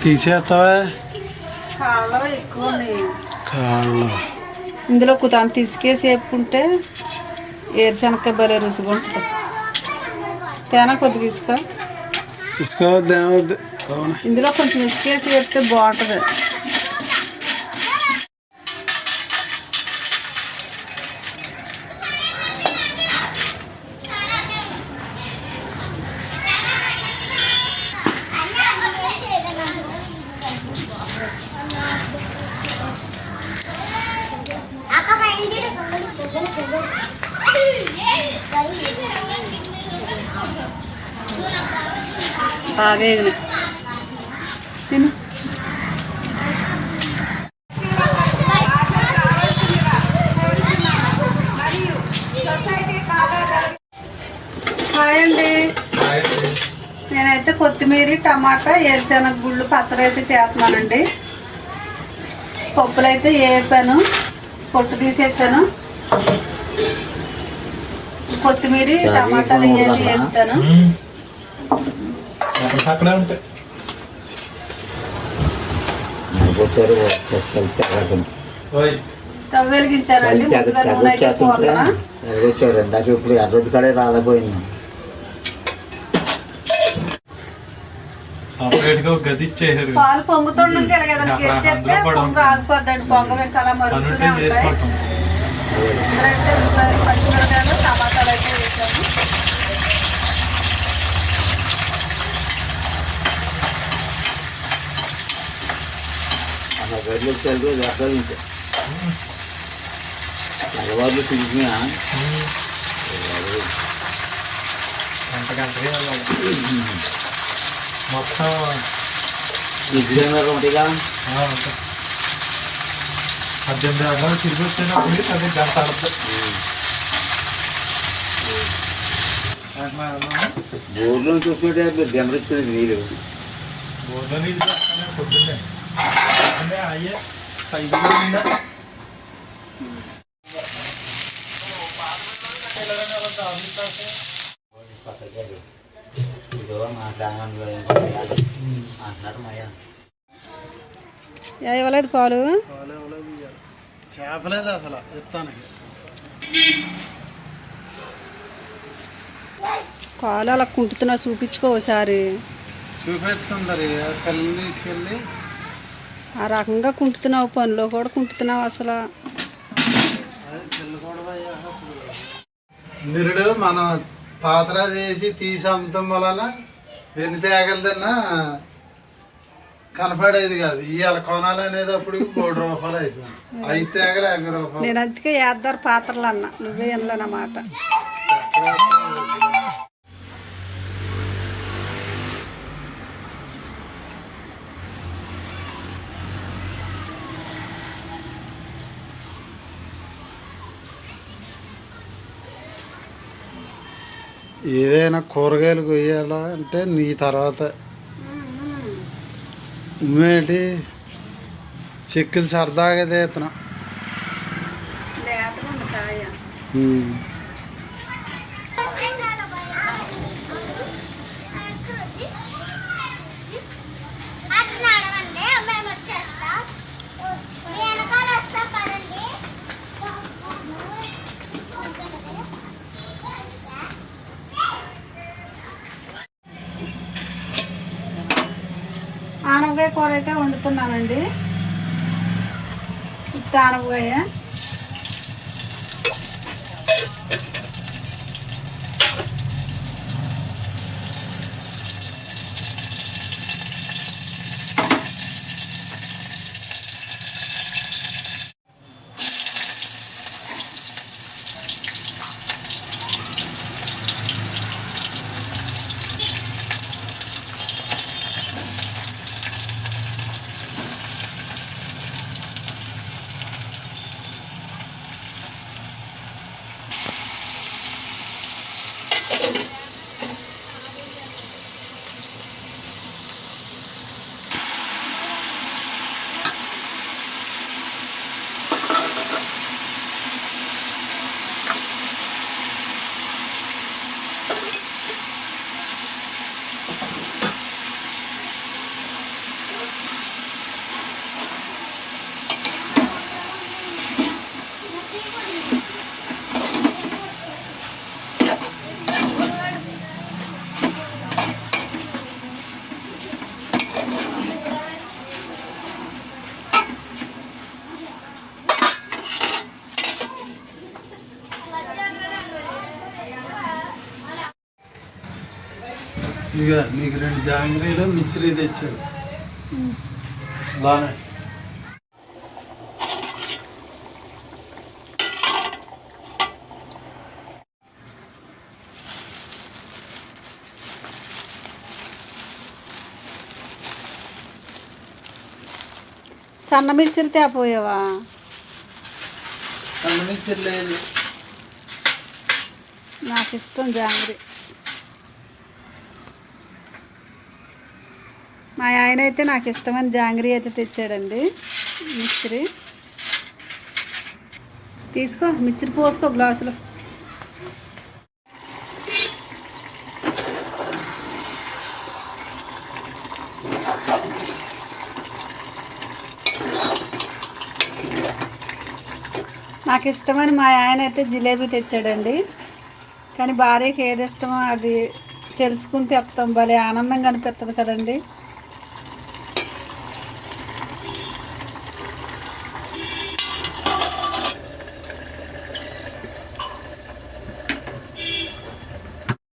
తీసేస్తావా కాళ్ళు ఇందులో కుతాను తీసుకేసి వేపుకుంటే ఏరుశనక్కాయ భలే రుచిగా ఉంటుంది తేనా కొద్దిగా ఇసుక అవునా ఇందులో కొంచెం ఇసుకేసి వేపితే బాగుంటుంది బాగా తిను. హాయ్ అండి. నేనైతే కొత్తిమీర టమాటా ఏరుశనగ గుళ్ళు పచ్చడి అయితే చేస్తున్నానండి. పప్పులు అయితే వేపాను పొట్టు తీసేసాను. కొత్తిమీర టమాటాలు ఇవన్నీ వేపుతాను అక్కడే ఉంటాయి స్టవ్ వెలిగించానండి ఇందాక ఇప్పుడు ఎర్రొడ్డు కడే రాలేపోయింది పాలు పొంగుతుండగా పొంగు ఆగిపోద్దండి. పొంగ మరుగుతూనే పనుంటే ఉంటాయి. చేసుకోవటం ఇందులో అయితే ఉల్లిపాయలు, పచ్చిమిరపకాయలు టమాటాలు అయితే వేసాను అలా గదిలో వచ్చారు ఎర్రలు ఇంకా మగవాళ్ళు తిరిగినా గంట గంటకి వెళ్ళాలి మొత్తం నిజంగా ఉంటాయిగా ఆ, ఉంటాయి. పద్దెనిమిది గంటలు తిరిగి వచ్చేటప్పటికి పది గంట బోర్లో చూసుకుంటే దెమరిస్తుంది నీళ్ళు బోర్లో నీళ్ళు పొద్దున్నే. అయ్యే ఐదు ఇవ్వలేదు పాలు. పాలు. చేపలేదు అసలు ఇస్తానికి పాలు అలా కుంటుతున్నా చూపించుకో ఒకసారి చూపెట్టుకుంటారు ఇక పిల్లల్ని తీసుకెళ్ళి. ఆ రకంగా కుంటుతున్నావు పనిలో కూడా కుంటున్నావు అసలు. నిరుడు మనం పాత్ర చేసి తీసి అమ్ముతాం వలన ఎన్ని తేగలదన్నా కనపడేది కాదు. ఇవాళ కొనాలనేది అప్పుడు మూడు రూపాయలు అయిపోయింది. ఎనభై రూపాయలు. నేను అందుకే వేద్దారు పాత్రలు అన్న. నువ్వే అన్నమాట ఏదైనా కూరగాయలు కొయ్యాలా అంటే నీ తర్వాత വേണ്ടി സിക്കിൽ സർദാഗതയത്നം ലേത്രം ഉണ്ടായ కూర అయితే వండుతున్నానండి. తానబోయే ఇక నీకు రెండు జాంగ్రీలు మిక్సరీ తెచ్చాడు. బాగా సన్న మిక్సర్ తేపోయావా? సన్న మిక్సర్ లేదు నాకు ఇష్టం జాంగ్రీ. మా ఆయన అయితే నాకు ఇష్టమైన జాంగ్రీ అయితే తెచ్చాడండి. మిక్సరీ. తీసుకో మిక్సర్ పోసుకో గ్లాసులో. నాకు ఇష్టమని మా ఆయన అయితే జిలేబీ తెచ్చాడండి. కానీ భార్యకి ఏది ఇష్టమో అది తెలుసుకుని తెస్తాం భలే ఆనందంగా అనిపిస్తుంది కదండి.